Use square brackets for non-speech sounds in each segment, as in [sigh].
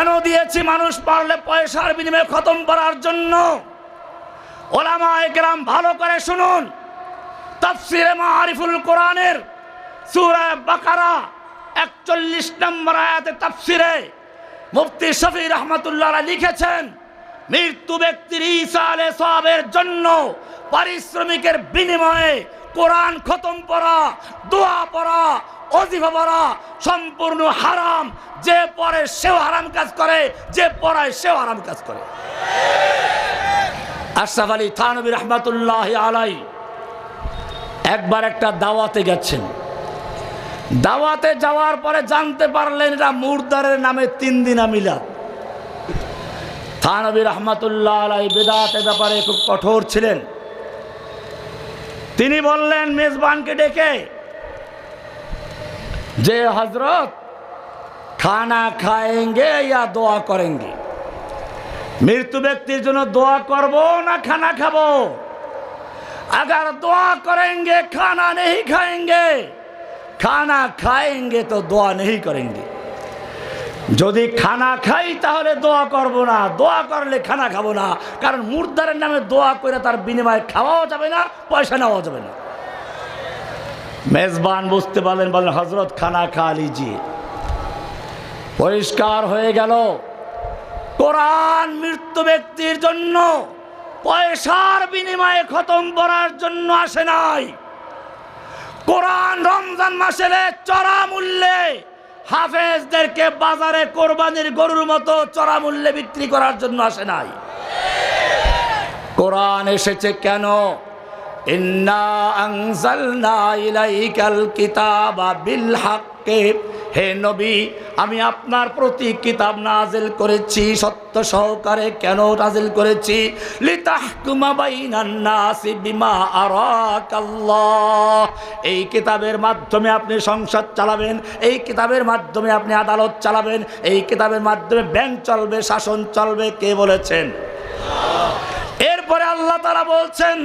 কেন দিয়েছি? মানুষ পারলে পয়সার বিনিময়ে খতম করার জন্য। ওলামা একরাম ভালো করে শুনুন। তাফসিরে মারিফুল কোরআনের সুরায় বাকারা একচল্লিশ নম্বর আয়াতে তাফসিরে মুফতি শফি রহমতুল্লাহ লিখেছেন মৃত্যু ব্যক্তির ঈসা আলে সবের জন্য পারিশ্রমিকের বিনিময়ে কোরআন খতম পড়া, দোয়া পড়া অজিফা সম্পূর্ণ হারাম। যে পড়ে সেও হারাম কাজ করে, যে পড়ায় সেও হারাম কাজ করে। আশরাফ আলী থানবী রহমতুল্লাহ আলাই একবার একটা দাওয়াতে গেছেন। দাওয়াতে যাওয়ার পরে জানতে পারলেন এটা মুরদারের নামে তিন দিনা মিলাদ। থানবী রহমতুল্লাহ আলাই বেদাতের ব্যাপারে খুব কঠোর ছিলেন। তিনি বললেন, মেজবানকে ডেকে যে হজরত খানা খায়েঙ্গে ইয়া দোয়া করেনগে মৃত্যু ব্যক্তির জন্য দোয়া করব না খানা খাব? আগার দোয়া করেনগে খানা নেই খায়েঙ্গে? খানা খায়েঙ্গে তো দোয়া নেই করেঙ্গে। যদি খানা খাই, তাহলে দোয়া করব না। দোয়া করলে খানা খাব না। কারণ মুর্দারের নামে দোয়া করে তার বিনিময়ে খাওয়াও যাবে না, পয়সা নেওয়া যাবে না। মেজবান বুঝতে পারলেন বলেন হজরত খানা খা লিজিয়ে পরিষ্কার হয়ে গেল। কোরআন মৃত্যু ব্যক্তির জন্য পয়সার বিনিময়ে খতম করার জন্য আসে নাই। কোরআন রমজান মাসের চড়া মূল্যে হাফেজদেরকে বাজারে কোরবানির গরুর মতো চড়া মূল্যে বিক্রি করার জন্য আসে নাই। কোরআন এসেছে কেন? ইন্না আনজালনা ইলাইকাল কিতাবা বিল হাক্কে। হে নবী, আমি আপনার প্রতি কিতাব নাজিল করেছি, সত্য সহকারে কেন নাজিল করেছি? এই কিতাবের মাধ্যমে আপনি সংসদ চালাবেন, এই কিতাবের মাধ্যমে আপনি আদালত চালাবেন, এই কিতাবের মাধ্যমে ব্যাংক চলবে, শাসন চলবে, কে বলেছেন? এরপরে আল্লাহ তারা বলছেন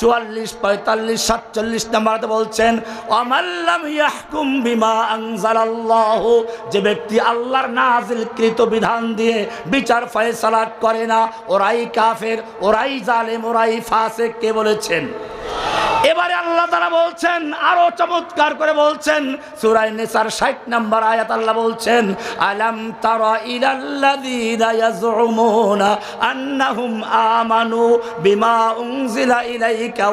চুয়াল্লিশ, পঁয়তাল্লিশ, সাতচল্লিশ নাম্বারতে বলছেন অমাল্লাম বিমা যে ব্যক্তি আল্লাহর নাজিলকৃত বিধান দিয়ে বিচার ফয়সালা করে না, ওরাই কাফের, ওরাই জালেম, ওরাই ফাসিক, কে বলেছেন? এবারে আল্লাহ তারা বলছেন, আরও চমৎকার করে বলছেন সুরাই নেসার ষাট নাম্বার আয়াত আল্লাহ বলছেন, আলাম তারা ইলাল্লাযীনা আন্নাহুম আমানু বিমা ইলাইকা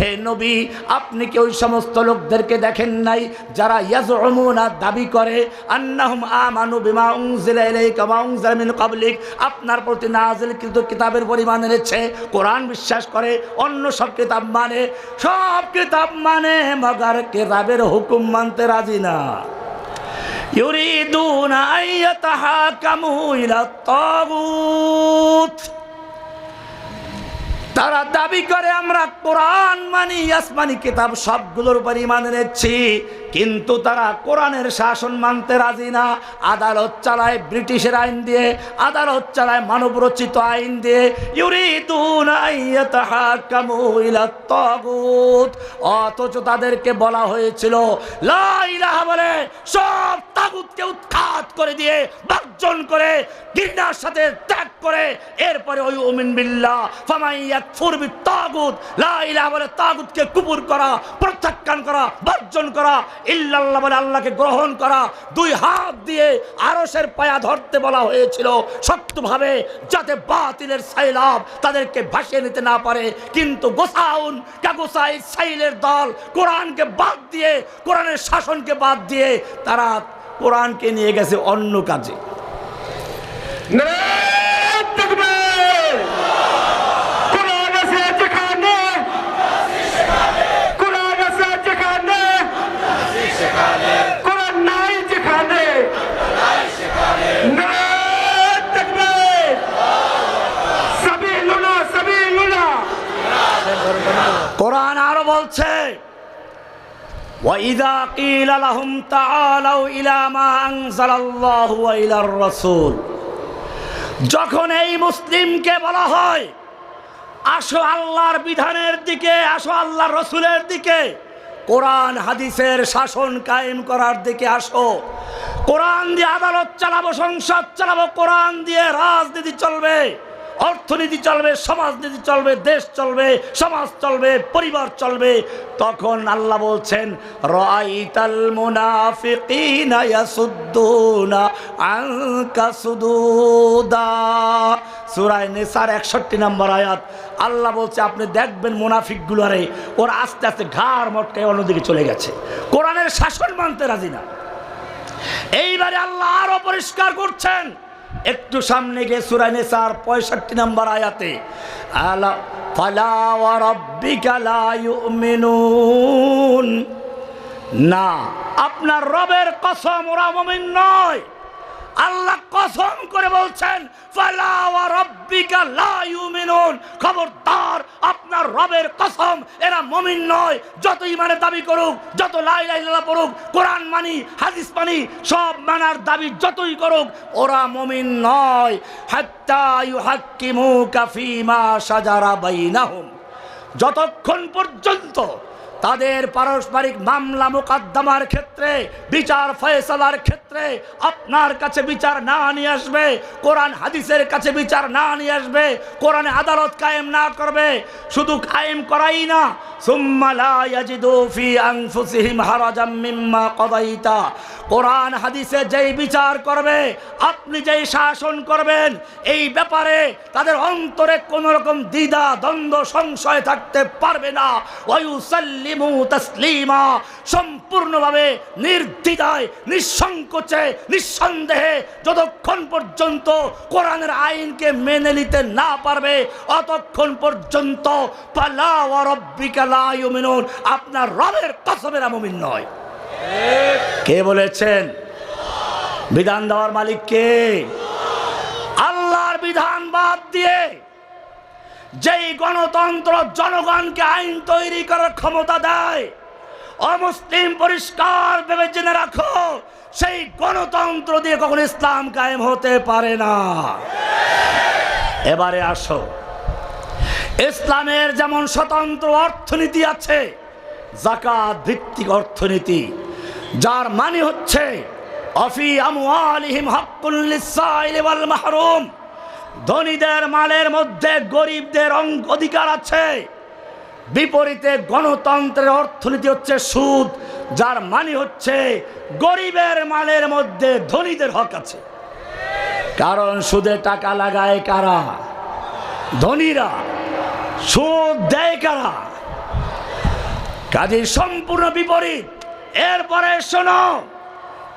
হে নবী, আপনি কি ওই সমস্ত লোকদেরকে দেখেন নাই যারা ইয়াজউমুনা দাবি করে, আন্নাহুম আমানু বিমা উনজিলা ইলাইকা ওয়া উনজিলা মিন আপনার প্রতি নাযিলকৃত কিতাবের পরিমাণ এনেছে, কোরআন বিশ্বাস করে, অন্য সব কিতাব মানে সব কিতাব মানে মগার কিতাবের হুকুম মানতে রাজি না। ইউরিদুনা আইয়াতাহাকামু ইলা তাগুত। তারা দাবি করে, আমরা কোরআন মানি, আসমানি কিতাব সবগুলোর উপর ইমান এনেছি, কিন্তু তারা কোরআনের শাসন মানতে রাজি না। আদালত চালায় ব্রিটিশের আইন দিয়ে, আদালত চালায় মানবরচিত আইন দিয়ে। অথচ তাদেরকে বলা হয়েছিল লাইলাহা বলে, সব তাগুতকে উৎখাত করে দিয়ে, বর্জন করে, ঘৃণার সাথে ত্যাগ করে, এরপরে ওই উমিন বিল্লাহ ফামাইয়াত ফুরবি তাগুত বলে তাগুতকে কুপুর করা, প্রত্যাখ্যান করা, বর্জন করা, ইল্লাল্লাহ বলে আল্লাহকে গ্রহণ করা। দুই হাত দিয়ে পায়া ধরতে বলা হয়েছিল শক্তভাবে, যাতে বাতিলের সাইলাব তাদেরকে ভাসিয়ে নিতে না পারে। কিন্তু গোসাউন সাইলের দল কোরআনকে বাদ দিয়ে, কোরআনের শাসনকে বাদ দিয়ে, তারা কোরআনকে নিয়ে গেছে অন্য কাজে নারায়ণ তাকবীর কোরআন আছে যেখানে কোরআন আছে যেখানে কোরআন নাই যেখানে নারায়ণ তাকবীর সাবিলুনা সাবিলুনা কোরআন আরও বলছে وَإِذَا قِيلَ لَهُمْ تَعَالَوْا إِلَى مَا أَنزَلَ اللَّهُ وَإِلَى الرَّسُولِ যখন এই মুসলিমকে বলা হয় আসো আল্লাহর বিধানের দিকে আসো আল্লাহর রসুলের দিকে কোরআন হাদিসের শাসন কায়েম করার দিকে আসো কোরআন দিয়ে আদালত চালাবো সংসদ চালাবো কোরআন দিয়ে রাজনীতি চলবে অর্থনীতি চলবে, সমাজনীতি চলবে, দেশ চলবে, সমাজ চলবে, পরিবার চলবে। তখন আল্লাহ বলছেন রাইতাল মুনাফিকিনা ইয়াসুদ্দুনা আনকা সুদুদা। সূরা নিসার 61 নম্বর আয়াত। আল্লাহ বলছে, আপনি দেখবেন মুনাফিকগুলোরে ওর আস্তে আস্তে ঘাড় মটকায় অন্যদিকে চলে গেছে। কোরআনের শাসন মানতে রাজি না। এইবারে আল্লাহ আরও পরিষ্কার করছেন। একটু সামনে গিয়ে সুরাই নেসার পঁয়ষট্টি নম্বর আয়াতে, আলা না, আপনার রবের কসম ওরা মমিন নয়। আল্লাহ কসম করে বলছেন খবরদার, আপনার রবের কসম, এরা মুমিন নয়। যত ইমানের দাবি করুক, যত লা ইলাহা ইল্লাল্লাহ পড়ুক, কোরআন মানি, হাদিস মানি, সব মানার দাবি যতই করুক, ওরা মুমিন নয়। হাত্তা যতক্ষণ পর্যন্ত তাদের পারস্পরিক মামলা মোকদ্দমার ক্ষেত্রে, বিচার ফয়সলার ক্ষেত্রে আপনার কাছে বিচার না নিয়ে আসবে, কোরআন হাদিসের কাছে বিচার না নিয়ে আসবে, কোরআনে আদালত কায়েম না করবে, শুধু কায়েম করাই না কোরআন হাদিসে যেই বিচার করবে, আপনি যেই শাসন করবেন, এই ব্যাপারে তাদের অন্তরে কোনো রকম দ্বিধা, দ্বন্দ্ব, সংশয় থাকতে পারবে না। ওয়ুসাল্লিমু তাসলিমা সম্পূর্ণভাবে নির্দ্বিধায়, নিঃসংকোচে, নিঃসন্দেহে যতক্ষণ পর্যন্ত কোরআনের আইনকে মেনে নিতে না পারবে, অতক্ষণ পর্যন্ত আপনার রবের কসমের নয়। কে বলেছেন? বিধান দেওয়ার মালিক কে? আল্লাহর বিধান বাদ দিয়ে যেই গণতন্ত্র জনগণকে আইন তৈরি করার ক্ষমতা দেয়, অমুসলিম পরিষ্কার ভেবে জেনে রাখো, সেই গণতন্ত্র দিয়ে কখনো ইসলাম কায়েম হতে পারে না। এবারে আসো। ইসলামের যেমন স্বতন্ত্র অর্থনীতি আছে জাকাত ভিত্তিক অর্থনীতি, যার মানে হচ্ছে, অফি লিসাইলি ওয়াল মাহরুম। ধনীদের মালের মধ্যে গরিবদের অং- অধিকার আছে। বিপরীতে গণতন্ত্রের অর্থনীতি হচ্ছে সুদ, যার মানে হচ্ছে গরিবের মালের মধ্যে ধনীদের হক আছে। কারণ সুদে টাকা লাগায় কারা? ধনীরা। সুদ দেয় কারা? কাজে সম্পূর্ণ বিপরীত। এরপরে শোনো,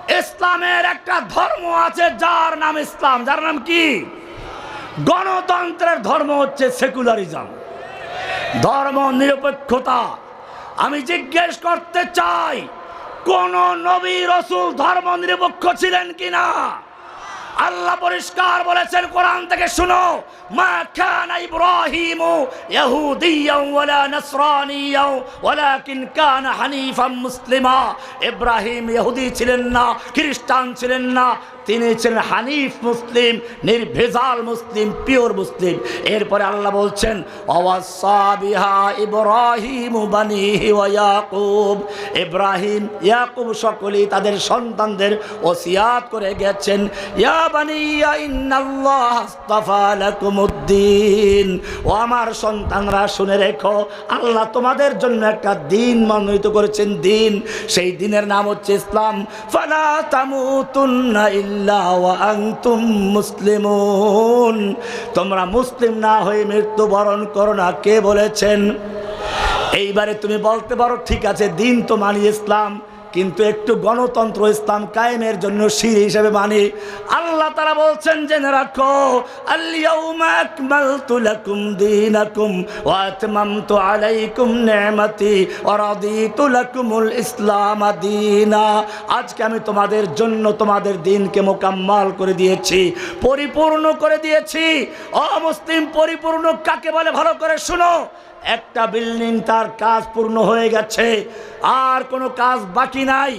ইসলামের একটা ধর্ম আছে যার নাম ইসলাম। যার নাম কি? গণতন্ত্রের ধর্ম হচ্ছে সেকুলারিজম। ধর্ম নিরপেক্ষতা। আমি জিজ্ঞেস করতে চাই, কোন নবী রসুল ধর্ম নিরপেক্ষ ছিলেন কিনা? আল্লাহ পরিষ্কার বলেছেন, কোরআন থেকে শুনো ইব্রাহিম মুসলিমা। ইব্রাহিম ইহুদি ছিলেন না, খ্রিস্টান ছিলেন না তিনি ছিলেন হানিফ মুসলিম, নির্ভেজাল মুসলিম পিওর মুসলিম। এরপরে আল্লাহ বলছেন ইব্রাহিম ইয়াকুব। ইব্রাহিম, ইয়াকুব সকলেই তাদের সন্তানদের ওসিয়াত করে গেছেন। ইয়া ও আমার সন্তানরা, শুনে রেখো, আল্লাহ তোমাদের জন্য একটা দিন মনোনীত করেছেন। দিন, সেই দিনের নাম হচ্ছে ইসলাম। ফালা তামুতুন্না ইল্লা মুসলিমুন। তোমরা মুসলিম না হয়ে মৃত্যুবরণ করো না। কে বলেছেন? এইবারে তুমি বলতে পারো, ঠিক আছে, দিন তো মানি ইসলাম। কিন্তু একটু গণতন্ত্র ইসলাম কায়েমের জন্য শির হিসেবে মানি। আল্লাহ তারা বলছেন, জেনে রাখো আজকে আমি তোমাদের জন্য তোমাদের দিনকে মোকাম্মাল করে দিয়েছি, পরিপূর্ণ করে দিয়েছি। অমুসলিম পরিপূর্ণ কাকে বলে ভালো করে শুনো। একটা বিল্ডিং তার কাজ পূর্ণ হয়ে গেছে, আর কোনো কাজ বাকি নাই।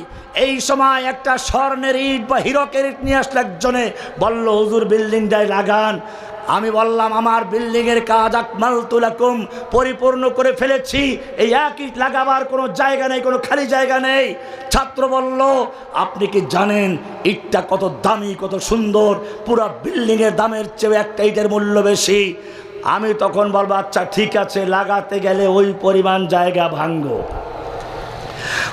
এই সময় একটা স্বর্ণের ইট বা হিরকের ইট নিয়ে আসলে একজনে, বলল, হুজুর বিল্ডিংটাই লাগান। আমি বললাম, আমার বিল্ডিংয়ের কাজ আকমাল তুলাকুম পরিপূর্ণ করে ফেলেছি। এই এক ইট লাগাবার কোনো জায়গা নেই, কোনো খালি জায়গা নেই। ছাত্র বলল, আপনি কি জানেন, ইটটা কত দামি, কত সুন্দর? পুরো বিল্ডিংয়ের দামের চেয়ে একটা ইটের মূল্য বেশি। আমি তখন বলব আচ্ছা ঠিক আছে, লাগাতে গেলে ওই পরিমাণ জায়গা ভাঙ্গো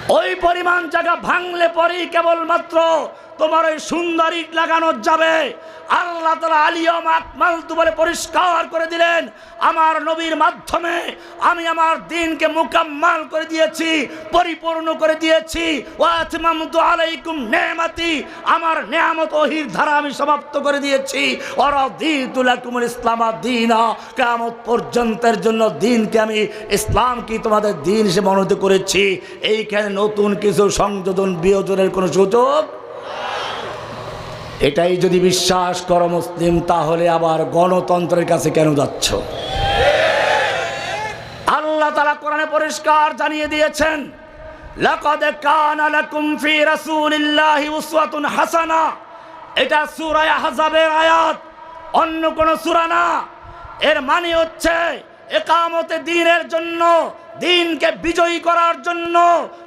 ওই পরিমাণ জায়গা ভাঙলে পরেই কেবলমাত্র তোমার ওই সুন্দর লাগানো যাবে। আল্লাহ তালা আলিয়ম আকমাল বলে পরিষ্কার করে দিলেন। আমার নবীর মাধ্যমে আমি আমার দিনকে মোকাম্মাল করে দিয়েছি, পরিপূর্ণ করে দিয়েছি। আলাইকুম আমার নেয়ামত ওহির ধারা আমি সমাপ্ত করে দিয়েছি। অরদিতুলাকুমুল ইসলাম দিনা কিয়ামত পর্যন্তের জন্য দিনকে আমি ইসলামকে তোমাদের দিন হিসেবে মনোনীত করেছি। এইখানে নতুন কিছু সংযোজন, বিয়োজনের কোনো সুযোগ এটাই যদি বিশ্বাস করো মুসলিম, তাহলে আবার গণতন্ত্রের কাছে কেন যাচ্ছ? আল্লাহ তালা কোরআনে পরিষ্কার জানিয়ে দিয়েছেন এটা আয়াত, অন্য কোন সূরা না। এর মানে হচ্ছে একামতে দিনের জন্য, দিনকে বিজয়ী করার জন্য,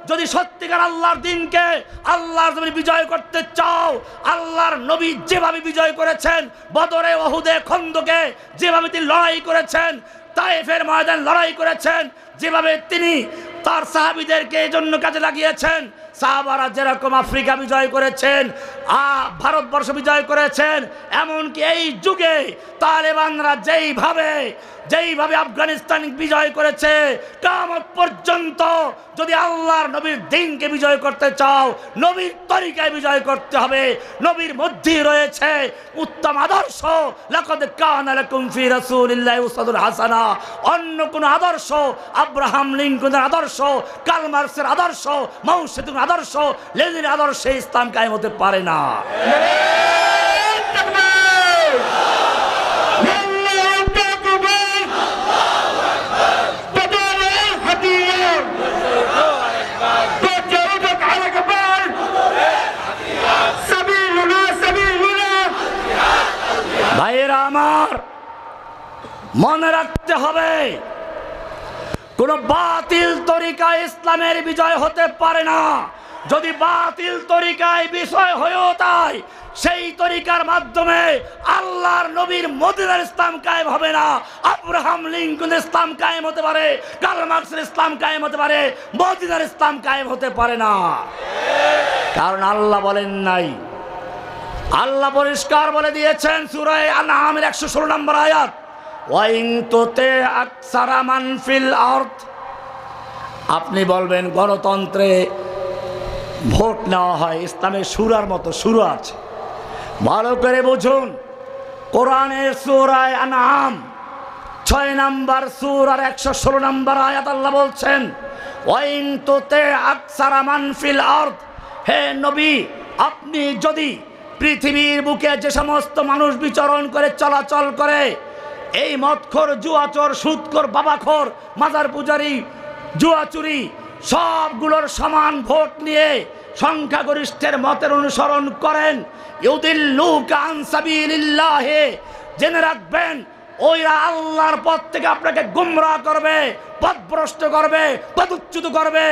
যদি সত্যিকার আল্লাহর দিনকে আল্লাহর জমিনে বিজয় করতে চাও, আল্লাহর নবী যেভাবে বিজয় করেছেন, বদরে ওহুদে খন্দকে যেভাবে তিনি লড়াই করেছেন তাইফের ময়দান লড়াই করেছেন, যেভাবে তিনি তার সাহাবিদেরকে এই জন্য কাজে লাগিয়েছেন সাহাবারা যেরকম আফ্রিকা বিজয় করেছেন ভারতবর্ষ বিজয় করেছেন, এমনকি এই যুগে তালেবানরা যেইভাবে যেইভাবে আফগানিস্তান বিজয় করেছে, কামত পর্যন্ত যদি আল্লাহর নবীর দিনকে বিজয় করতে চাও, নবীর তরিকায় বিজয় করতে হবে, নবীর মধ্যেই রয়েছে উত্তম আদর্শ। হাসানা। অন্য কোন আদর্শ, আব্রাহাম লিঙ্কনের আদর্শ কার্ল মার্কসের আদর্শ মাও সেতুর আদর্শ লেজের আদর্শে ইসলাম কায়ে হতে পারে না। মনে রাখতে হবে কোন বাতিল তরিকায় ইসলামের বিজয় হতে পারে না। যদি বাতিল তরিকায় বিষয় হয়েও তাই, সেই তরিকার মাধ্যমে আল্লাহর নবীর মদিনার ইসলাম কায়েম হবে না। আব্রাহাম লিঙ্কন ইসলাম কায়েম হতে পারে, কার্ল মার্কসের ইসলাম কায়েম হতে পারে, মদিনার ইসলাম কায়েম হতে পারে না। কারণ আল্লাহ বলেন নাই। আল্লাহ পরিষ্কার বলে দিয়েছেন সুরায় আনামের একশো ষোলো নম্বর আয়াত। ওয়াইং তোতে মানফিল আর্থ আপনি বলবেন, গণতন্ত্রে ভোট নেওয়া হয়, ইসলামের সুরার মতো, সুর আছে। ভালো করে বুঝুন কোরআনের সুরায় আনাম ছয় নাম্বার সুর আর একশো ষোলো নাম্বার আয়াত আল্লাহ বলছেন, ওয়াইন তোতে মানফিল আর্থ হে নবী, আপনি যদি পৃথিবীর বুকে যে সমস্ত মানুষ বিচরণ করে, চলাচল করে এই মদখোর, জুয়াচোর, সুদখোর, বাবাখোর মাদার পূজারি, জুয়াচুরি, সবগুলোর সমান ভোট নিয়ে সংখ্যাগরিষ্ঠের মতের অনুসরণ করেন। জেনে রাখবেন ওই আল্লাহর পথ থেকে আপনাকে গুমরা করবে। পথভ্রষ্ট করবে পদচ্যুত করবে।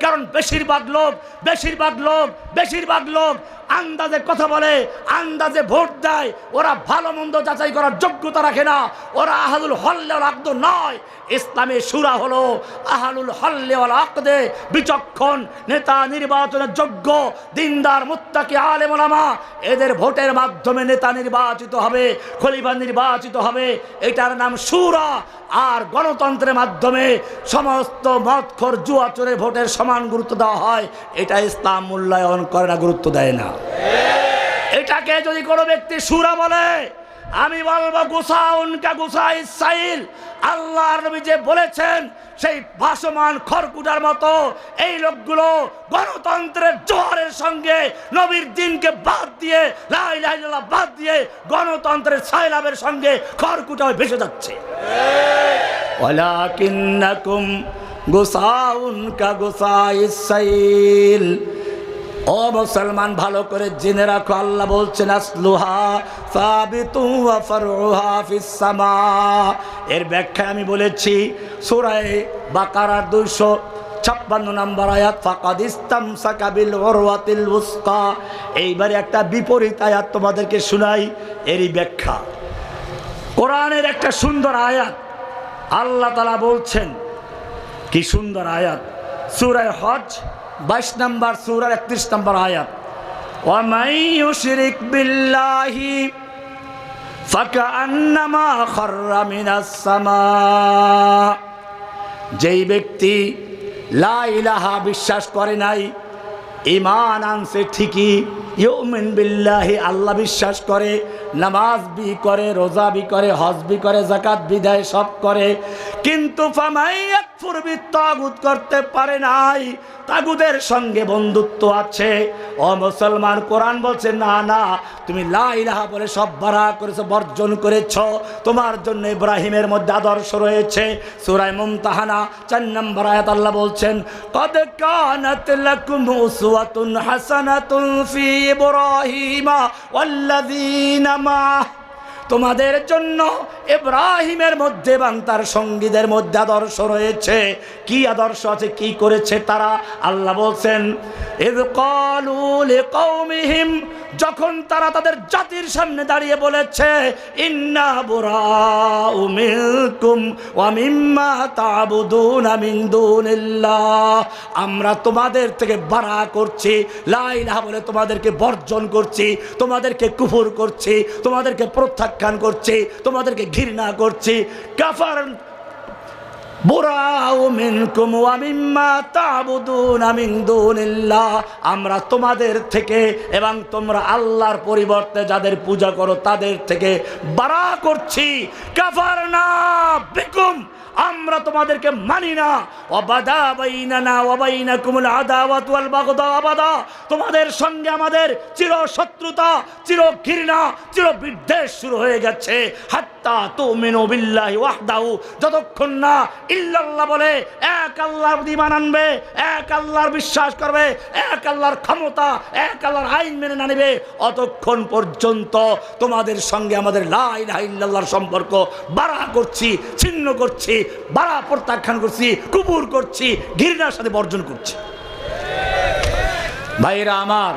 কারণ বেশিরভাগ লোক বেশিরভাগ লোক বেশিরভাগ লোক আন্দাজে কথা বলে, আন্দাজে ভোট দেয়। ওরা ভালো মন্দ যাচাই করার যোগ্যতা রাখে না। ওরা আহাদুল হল্লে আকদ নয়। ইসলামী সুরা হলো আহালুল হল্লে আকদে, বিচক্ষণ, নেতা নির্বাচনের যোগ্য, দিনদার, মুত্তাকি, আলেম এদের ভোটের মাধ্যমে নেতা নির্বাচিত হবে, খলিফা নির্বাচিত হবে। এটার নাম সুরা। আর গণতন্ত্রের মাধ্যমে সমস্ত জুয়া জুয়াচরের ভোটের সমান গুরুত্ব দেওয়া হয়। এটা ইসলাম মূল্যায়ন করে না, গুরুত্ব দেয় না। এটাকে যদি কোনো ব্যক্তি সুরা বলে আমি বলব গুসা উনকা গুসা ইসাইল আল্লাহর নবী যে বলেছেন, সেই ভাসমান খড়কুটার মতো এই লোকগুলো গণতন্ত্রের জোয়ারের সঙ্গে নবীর দিনকে বাদ দিয়ে লাই লাই বাদ দিয়ে গণতন্ত্রের সাইলাবের সঙ্গে খড়কুটা ভেসে যাচ্ছে। ওয়ালাকিন্নাকুম গুসাউন কা গুসাইস সাইল। ও মুসলমান, ভালো করে জেনে রাখো, আল্লাহ বলছেন এর ব্যাখ্যা আমি বলেছি, সূরায়ে বাকারার 256 নম্বর আয়াত, ফাকাদ ইস্তামসাকা বিল উরওয়াতিল উসকা। এইবারে একটা বিপরীত আয়াত তোমাদেরকে শোনাই, এরই ব্যাখ্যা। কোরআনের একটা সুন্দর আয়াত, আল্লাহ তালা বলছেন, কি সুন্দর আয়াত? সুরায় হজ বাইশ নম্বর সুরার একত্রিশ নম্বর আয়াত। বিল্লাহি যেই ব্যক্তি লা ইলাহা, বিশ্বাস করে নাই ইমান আনছে ঠিকই ইউমিন বিল্লাহি, আল্লাহ বিশ্বাস করে, নামাজ বি করে, রোজা বি করে, হজ বি করে জাকাত বিদায় সব করে। কিন্তু ফামাই একফুর তাগুত করতে পারে নাই তাগুদের সঙ্গে বন্ধুত্ব আছে। ও মুসলমান, কোরআন বলছে, না না, তুমি লা ইলাহা বলে সব বাড়া করেছ, বর্জন করেছ। তোমার জন্য ইব্রাহিমের মধ্যে আদর্শ রয়েছে। সূরায়ে মুমতাহানা, চার নম্বর আয়াত আল্লাহ বলছেন, কদ কানাত লাকুম উসওয়াতুন হাসানাতুন ফি ইব্রাহিমা ওয়াল্লাযীনা মা তোমাদের জন্য এব্রাহিমের মধ্যে এবং তার সঙ্গীদের মধ্যে আদর্শ রয়েছে। কি আদর্শ আছে, কি করেছে তারা? আল্লাহ বলছেন যখন তারা তাদের জাতির সামনে দাঁড়িয়ে বলেছে আমরা তোমাদের থেকে বাড়া করছি, লা ইলাহা বলে তোমাদেরকে বর্জন করছি, তোমাদেরকে কুফুর করছি, তোমাদেরকে প্রত্যাখ্যান করছি, তোমাদেরকে ঘৃণা করছে। কাফার আমরা তোমাদের থেকে এবং তোমরা আল্লাহর পরিবর্তে যাদের পূজা করো, তাদের থেকে বাড়া করছি। কাফার না বিকুম। আমরা তোমাদেরকে মানি না। অবাদা বাইনানা ওয়াবাইনাকুমুল আদাওয়াত ওয়াল বাগদা আবাদা। তোমাদের সঙ্গে আমাদের চির শত্রুতা, চির ঘৃণা, চির বিদ্বেষ শুরু হয়ে গেছে। হাত্তা তুমিনু বিল্লাহি ওয়াহদাহু। যতক্ষণ না ইল্লাল্লাহ বলে, এক আল্লাহর ঈমান আনবে, এক আল্লাহর বিশ্বাস করবে, এক আল্লাহর ক্ষমতা, এক আল্লাহর আইন মেনে না নেবে, অতক্ষণ পর্যন্ত তোমাদের সঙ্গে আমাদের লা ইলাহা ইল্লাল্লাহর সম্পর্ক বাড়া করছি, ছিন্ন করছি। বাড়া প্রত্যাখ্যান করছি কুপুর করছি, ঘৃণার সাথে বর্জন করছি। ভাইরা আমার,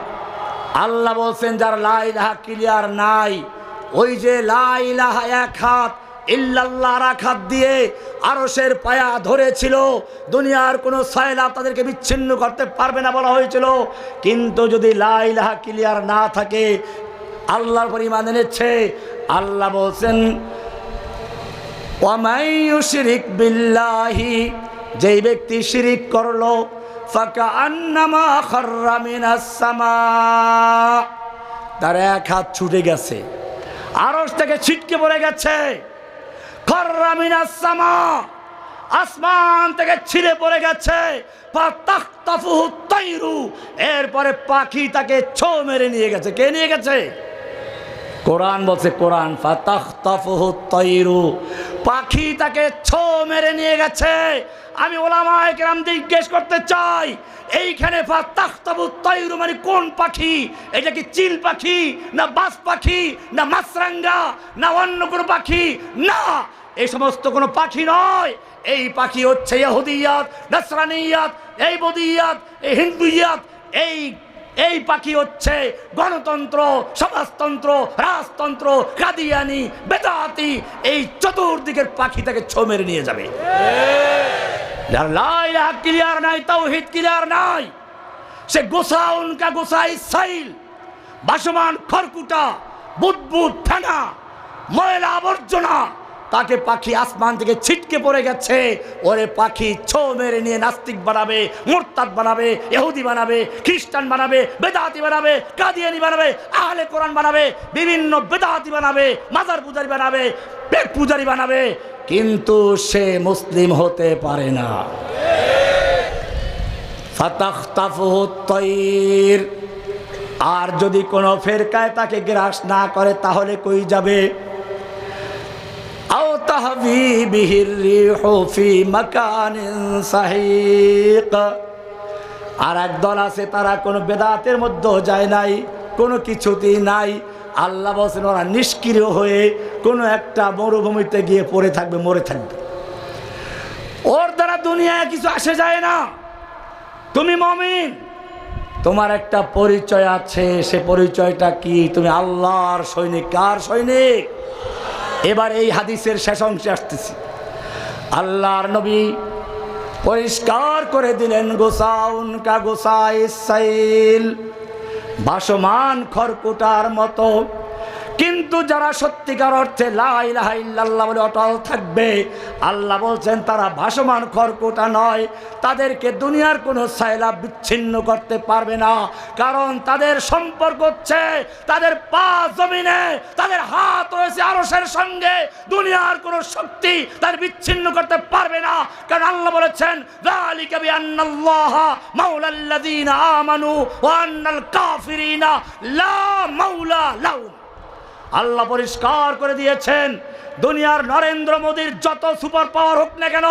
আল্লাহ বলছেন, যার লাই লাইলাহা ক্লিয়ার নাই, ওই যে লাইলাহা এক হাত, ইল্লাল্লাহ দিয়ে আরসের পায়া ধরেছিল, দুনিয়ার কোনো সয়লাভ তাদেরকে বিচ্ছিন্ন করতে পারবে না বলা হয়েছিল। কিন্তু যদি লাইলাহা ক্লিয়ার না থাকে, আল্লাহর পরিমাণ এনেছে, আল্লাহ বলছেন ওয়ামাইয়ুশরিক বিল্লাহি, যেই ব্যক্তি শিরিক করল তার এক হাত ছুটে গেছে, আরশ থেকে ছিটকে পড়ে গেছে। আসমান থেকে ছিঁড়ে পড়ে গেছে। এরপরে পাখি তাকে ছো মেরে নিয়ে গেছে। কে নিয়ে গেছে? কোরআন বলছে, কোরআন তাইরু পাখি তাকে ছো মেরে নিয়ে গেছে। আমি ওলামায়ে কেরাম জিজ্ঞেস করতে চাই, এইখানে তাইরু মানে কোন পাখি? এটা কি চিল পাখি, না বাস পাখি, না মাছরাঙ্গা, না অন্য কোনো পাখি? না, এই সমস্ত কোনো পাখি নয়। এই পাখি হচ্ছে ইহুদিয়াত নাসরানিয়াত, এই বদিয়াত, এই হিন্দুইয়াত, এই এই পাখি হচ্ছে গণতন্ত্র, সমাজতন্ত্র, রাজতন্ত্র, কাদিয়ানি, বেদাতি, এই চতুর্দিকের পাখি তাকে ছো মেরে নিয়ে যাবে। যার লাইলাহ ক্লিয়ার নাই, তাওহীদ ক্লিয়ার নাই। সে গোসা উনকা গোসাই সাইল, বাসমান খড়কুটা, বুদবুদ ফেনা ময়লা আবর্জনা তাকে পাখি আসমান থেকে ছিটকে পড়ে গেছে। ওরে পাখি ছো মেরে নিয়ে নাস্তিক বানাবে, মোরতাদ বানাবে এহুদি বানাবে, খ্রিস্টান বানাবে, বেদাতি বানাবে, কাদিয়ানি বানাবে, আহলে কোরআন বানাবে, বিভিন্ন বেদাতি বানাবে, মাজার পূজারি বানাবে, পেট পূজারি বানাবে। কিন্তু সে মুসলিম হতে পারে না। আর যদি কোনো ফেরকায় তাকে গ্রাস না করে, তাহলে কই যাবে? তাহবি বিহির রিহু ফি মাকানিন সাহিক। আর এক দল আছে, তারা কোনো বেদাতের মধ্যেও যায় নাই, কোনো কিছুতেই নাই। আল্লাহ বলছেন, ওরা নিষ্ক্রিয় হয়ে কোনো একটা মরুভূমিতে গিয়ে পড়ে থাকবে, মরে থাকবে। ওর দ্বারা দুনিয়ায় কিছু আসে যায় না। তুমি মমিন। তোমার একটা পরিচয় আছে, সে পরিচয়টা কি? তুমি আল্লাহর সৈনিক। কার সৈনিক? এবার এই হাদিসের শেষ অংশে আসতেছি। আল্লাহর নবী পরিষ্কার করে দিলেন, গোসাউন কা গোসাই সাইল। ভাসমান খড়কুটার মতো কিন্তু যারা সত্যিকার অর্থে লা ইলাহা ইল্লাল্লাহ বলে অটল থাকবে, আল্লাহ বলছেন, তারা ভাসমান খড়কুটা নয়। তাদেরকে দুনিয়ার কোনো সাইলা বিচ্ছিন্ন করতে পারবে না। কারণ তাদের সম্পর্ক হচ্ছে, তাদের পা জমিনে, তাদের হাত রয়েছে আরসের সঙ্গে। দুনিয়ার কোনো শক্তি তাদের বিচ্ছিন্ন করতে পারবে না। কারণ আল্লাহ বলেছেন আমানু লা মাওলা লাহুম। আল্লাহ পরিষ্কার করে দিয়েছেন, দুনিয়ার নরেন্দ্র মোদীর যত সুপার পাওয়ার হোক না কেন,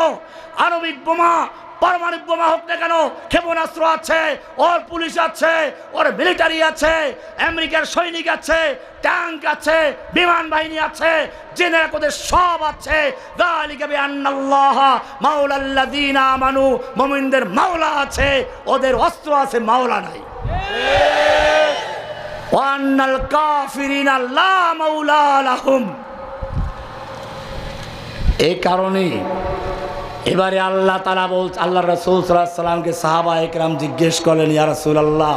আণবিক বোমা, পারমাণবিক বোমা হোক না কেন, ক্ষেপণাস্ত্র আছে, ওর পুলিশ আছে, ওর মিলিটারি আছে, আমেরিকার সৈনিক আছে, ট্যাঙ্ক আছে, বিমান বাহিনী আছে, জেনারেল সব আছে। মুমিনদের মাওলা আছে, ওদের অস্ত্র আছে, মাওলা নাই। ওয়ান্নাল কাফিরিনা লা মাওলা লাহুম। এই কারণে এবারে আল্লাহ তালা বল আল্লাহ রসুল সাল্লামকে সাহাবা একরাম জিজ্ঞেস করলেন, ইয়া রসুল আল্লাহ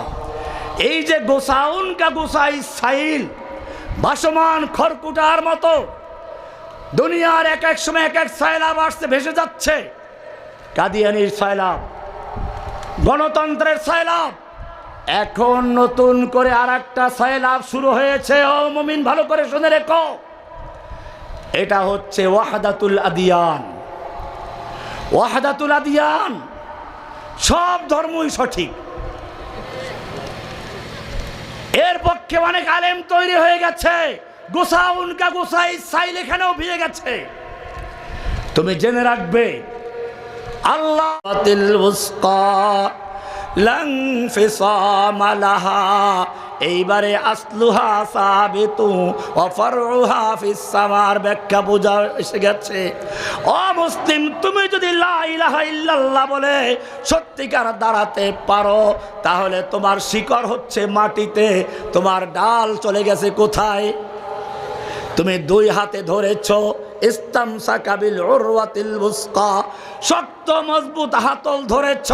এই যে গোসাউন কা গোসাই সাইল ভাসমান খড়কুটার মতো, দুনিয়ার এক এক সময় এক এক সাইলাব আসছে, ভেসে যাচ্ছে। কাদিয়ানির সাইলাব, গণতন্ত্রের সাইলাব এখন নতুন করে আর একটা সয়লাভ শুরু হয়েছে। ও ভালো করে শুনে রেখো। এটা হচ্ছে ওয়াহাদাতুল আদিয়ান। ওয়াহাদাতুল আদিয়ান, সব ধর্মই সঠিক। এর পক্ষে অনেক আলেম তৈরি হয়ে গেছে। গোসা উনকা গোসাই, সাইল এখানেও ভিজে গেছে। তুমি জেনে রাখবে, আল্লাহ লাহা, এইবারে আসলুহা সাবিতু অফরুহা ফিস সামার ব্যাখ্যা বোঝা এসে গেছে। ও মুসলিম, তুমি যদি লা ইলাহা ইল্লাল্লাহ বলে সত্যিকার দাঁড়াতে পারো, তাহলে তোমার শিকড় হচ্ছে মাটিতে, তোমার ডাল চলে গেছে কোথায়? তুমি দুই হাতে ধরেছ ইস্তামসা কাবিল উরওয়াতিল বুসকা শক্ত, মজবুত হাতল ধরেছ।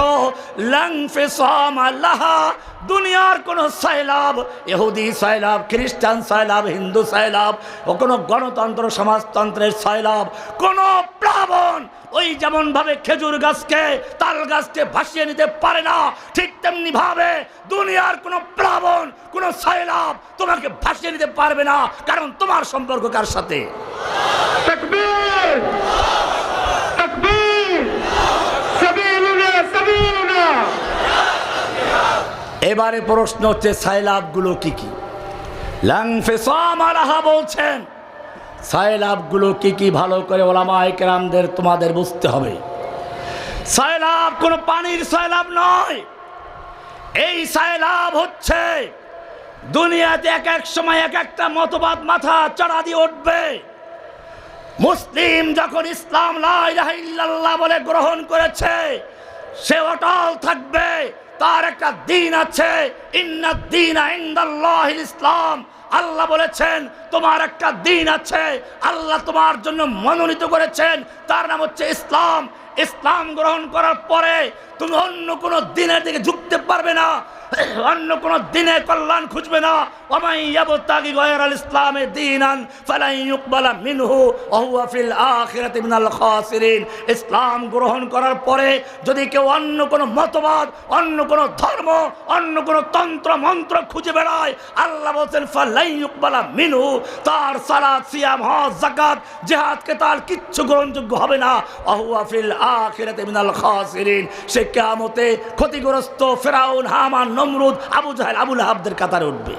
লং ফিসাম লাহা। দুনিয়ার কোন সাইলাব, ইহুদি সাইলাব, খ্রিস্টান সাইলাব, হিন্দু সাইলাব, ও কোনো গণতন্ত্র সমাজতন্ত্রের সাইলাব, কোন প্লাবন ওই যেমন ভাবে খেজুর গাছকে, তাল গাছকে ভাসিয়ে নিতে পারে না, ঠিক তেমনি ভাবে দুনিয়ার কোনো প্লাবন, কোনো সাইলাব তোমাকে ভাসিয়ে নিতে পারবে না, কারণ তোমার সম্পর্ক কার সাথে? এবারে প্রশ্ন হচ্ছে সাইলাবগুলো কি কি? লাংফেসামারাহা বলছেন, সাইলাবগুলো কি কি ভালো করে ওলামা তোমাদের বুঝতে হবে। সাইলাব কোনো পানির সাইলাব নয়, এই সাইলাব হচ্ছে দুনিয়াতে এক এক সময় এক একটা মতবাদ মাথা চড়া দিয়ে উঠবে। মুসলিম যখন ইসলাম বলে গ্রহণ করেছে, সে অটল থাকবে। তার একটা দিন আছে ইসলাম। আল্লাহ বলেছেন, তোমার একটা দিন আছে, আল্লাহ তোমার জন্য মনোনীত করেছেন। তার নাম হচ্ছে ইসলাম। ইসলাম গ্রহণ করার পরে তুমি অন্য কোনো দিনের দিকে ঝুঁকতে পারবে না। [coughs] অন্য কোনো দিনে কল্যাণ খুঁজবে না। ইসলামে গ্রহণ করার পরে যদি কেউ অন্য কোনো মতবাদ, অন্য কোনো ধর্ম, অন্য কোনো তন্ত্র, মন্ত্র খুঁজে বেড়ায়, আল্লাহ বলছেন তার সালাত, সিয়াম, হজ, যাকাত তার কিচ্ছু গ্রহণযোগ্য হবে না। ওয়া হুয়া ফিল আখিরাতি মিনাল খাসিরিন। সে কিয়ামতে ক্ষতিগ্রস্ত ফেরাউন, হামান নমরুদ আবু জাহেল, আবুল হাবদের কাতারে উঠবে।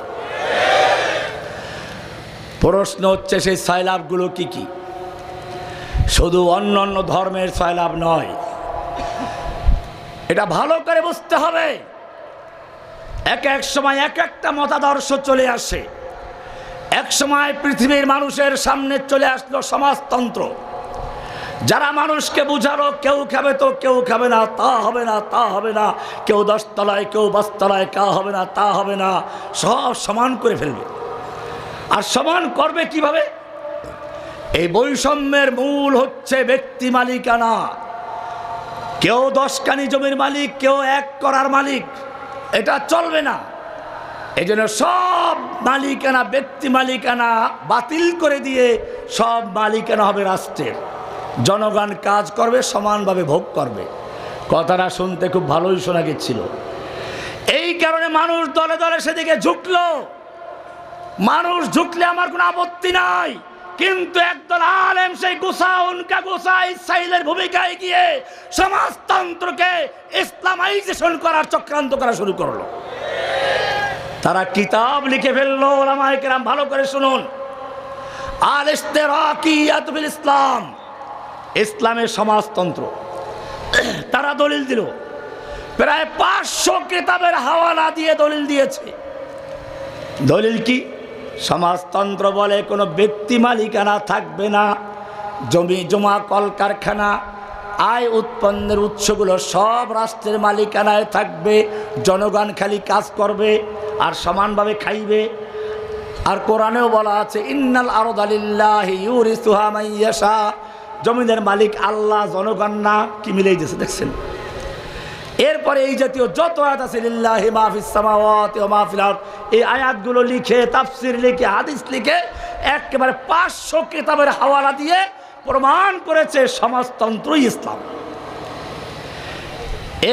প্রশ্ন হচ্ছে সেই সাইলাভগুলো কি কি? শুধু অন্য অন্য ধর্মের সাইলাভ নয়, এটা ভালো করে বুঝতে হবে। এক এক সময় এক একটা মতাদর্শ চলে আসে। এক সময় পৃথিবীর মানুষের সামনে চলে আসলো সমাজতন্ত্র। যারা মানুষকে বুঝালো কেউ খাবে তো কেউ খাবে না, তা হবে না, তা হবে না। কেউ দশতলায়, কেউ বাসতলায় কা হবে না, তা হবে না। সব সমান করে ফেলবে। আর সমান করবে কীভাবে? এই বৈষম্যের মূল হচ্ছে ব্যক্তি মালিকানা। কেউ দশখানি জমির মালিক, কেউ এক করার মালিক। এটা চলবে না। এই জন্য সব মালিকানা, ব্যক্তি মালিকানা বাতিল করে দিয়ে সব মালিকানা হবে রাষ্ট্রের। জনগণ কাজ করবে, সমানভাবে ভোগ করবে। কথাটা শুনতে খুব ভালোই শোনা গেছিল। এই কারণে মানুষ দলে দলে সেদিকে ঝুঁকল। মানুষ ঝুঁকলে আমার কোনো আপত্তি নাই। কিন্তু একদল আলেম সেই গোসা উনকা গোসা ইসরায়েলের ভূমিকায় গিয়ে সমাজতন্ত্রকে ইসলামাইজেশন করার চক্রান্ত করা শুরু করল। তারা কিতাব লিখে ফেলল, ওলামায়ে কেরাম ভালো করে শুনুন। আল ইস্তেরাকিয়াত ইসলাম ইসলামের সমাজতন্ত্র। তারা দলিল দিল। প্রায় পাঁচশো কেতাবের হাওয়ালা দিয়ে দলিল দিয়েছে। দলিল কি? সমাজতন্ত্র বলে কোনো ব্যক্তি মালিকানা থাকবে না। জমি, জমা, কলকারখানা, আয় উৎপন্নের উৎসগুলো সব রাষ্ট্রের মালিকানায় থাকবে। জনগণ খালি কাজ করবে আর সমানভাবে খাইবে। আর কোরআনেও বলা আছে, ইন্নাল আরদ আলিল্লাহ ইউরিসুহা মাইয়াশা জমিনের মালিক, আল্লাহ, জনগণ না, কি মিলেই দিয়েছে দেখছেন? এরপরে এই জাতীয় যত আয়াত আছে, লিল্লাহি মাহফিস সামাওয়াতি ওয়া মাহফিল এই আয়াতগুলো লিখে, তাফসির লিখে, হাদিস লিখে, একেবারে পাঁচশো কিতাবের হাওয়ালা দিয়ে প্রমাণ করেছে সমাজতন্ত্রই ইসলাম।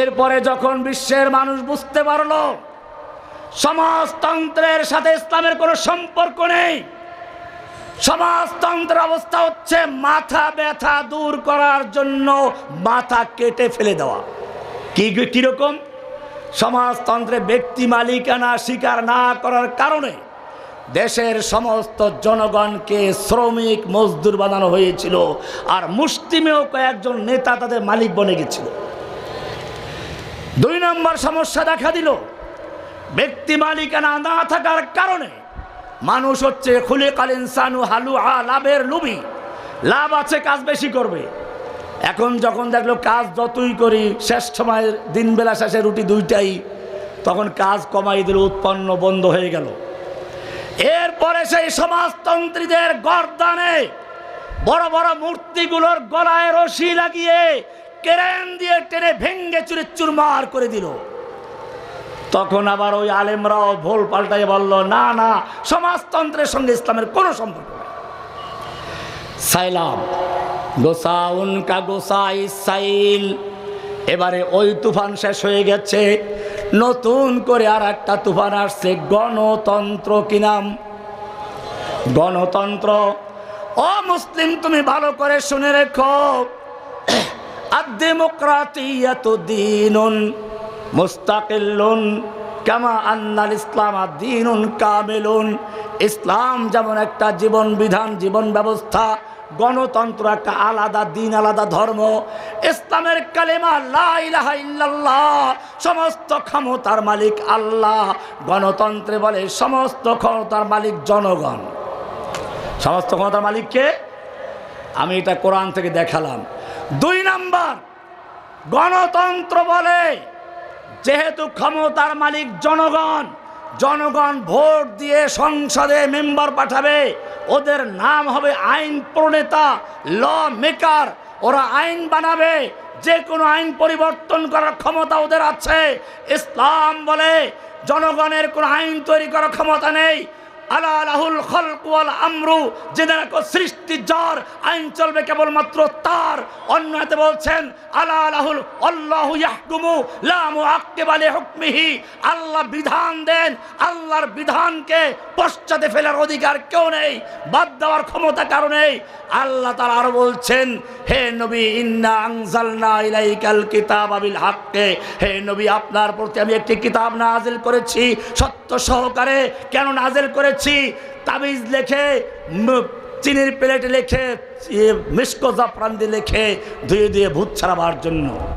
এরপরে যখন বিশ্বের মানুষ বুঝতে পারল, সমাজতন্ত্রের সাথে ইসলামের কোনো সম্পর্ক নেই সমাজতন্ত্রের অবস্থা হচ্ছে মাথা ব্যথা দূর করার জন্য মাথা কেটে ফেলে দেওয়া। কি কীরকম সমাজতন্ত্রে ব্যক্তি মালিকানা স্বীকার না করার কারণে দেশের সমস্ত জনগণকে শ্রমিক মজদুর বানানো হয়েছিল আর মুসলিমেও কয়েকজন নেতা তাদের মালিক বনে গেছিল। দুই নম্বর সমস্যা দেখা দিল। ব্যক্তি মালিকানা না থাকার কারণে মানুষ হচ্ছে খুলে কাল ইনসানু হালু আ লাভের লুবি লাভ আছে, কাজ বেশি করবে। এখন যখন দেখল কাজ যতই করি, শেষ সময় দিনবেলা শেষে রুটি দুইটাই, তখন কাজ কমাই দিল, উৎপন্ন বন্ধ হয়ে গেল। এরপরে সেই সমাজতন্ত্রীদের গর্দানে বড় বড় মূর্তিগুলোর গলায় রশি লাগিয়ে কেরেন দিয়ে টেনে ভেঙ্গে চুরে চুরমার করে দিল। তখন আবার ওই আলেমরাও ভোল পাল্টাই বলল, না না, সমাজতন্ত্রের সঙ্গে ইসলামের কোনো সম্পর্ক সাইলাম গোসা উনকা গোসা ইসাইল এবারে ওই তুফান শেষ হয়ে গেছে। নতুন করে আর একটা তুফান আসছে, গণতন্ত্র কি নাম? গণতন্ত্র। ও মুসলিম, তুমি ভালো করে শুনে রেখো। [clears throat] আদেমোক্রাতিয়াত দিনুন। মুস্তাকিল্লুন কামা আন্নাল ইসলাম দিনুন কামেলুন। ইসলাম যেমন একটা জীবন বিধান, জীবন ব্যবস্থা, গণতন্ত্র একটা আলাদা দিন, আলাদা ধর্ম। ইসলামের কালেমা লা ইলাহা ইল্লাল্লাহ, সমস্ত ক্ষমতার মালিক আল্লাহ। গণতন্ত্রে বলে সমস্ত ক্ষমতার মালিক জনগণ। সমস্ত ক্ষমতার মালিককে আমি এটা কোরআন থেকে দেখালাম। দুই নাম্বার, গণতন্ত্র বলে যেহেতু ক্ষমতার মালিক জনগণ জনগণ ভোট দিয়ে সংসদে মেম্বার পাঠাবে, ওদের নাম হবে আইন প্রণেতা, ল মেকার, ওরা আইন বানাবে যে কোনো আইন পরিবর্তন করার ক্ষমতা ওদের আছে। ইসলাম বলে, জনগণের কোনো আইন তৈরি করার ক্ষমতা নেই। আলা লাহুল খলক ওয়াল আমরু, যে দেখো সৃষ্টি যার আইন চলবে কেবলমাত্র তার। অন্য হাতে বলছেন, আলা লাহুল, আল্লাহু ইয়াহকুমু, লা মুআক্কিবা লিহুকমিহি। আল্লাহ বিধান দেন, আল্লাহর বিধানকে পশ্চাতে ফেলার অধিকার কেউ নেই, বাদ দেওয়ার ক্ষমতা কারও নেই। আল্লাহ তাআলা আরও বলছেন, হে নবী, ইন্না আনজালনা ইলাইকাল কিতাবা বিল হাক্কে। হে নবী, আপনার প্রতি আমি একটি কিতাব নাজিল করেছি, সত্য সহকারে। কেন নাজিল করেছি? তাবিজ লেখে চিনির প্লেটে লেখে মিসকো জাফরান্দি লেখে ধুয়ে দিয়ে ভূত ছাড়াবার জন্য।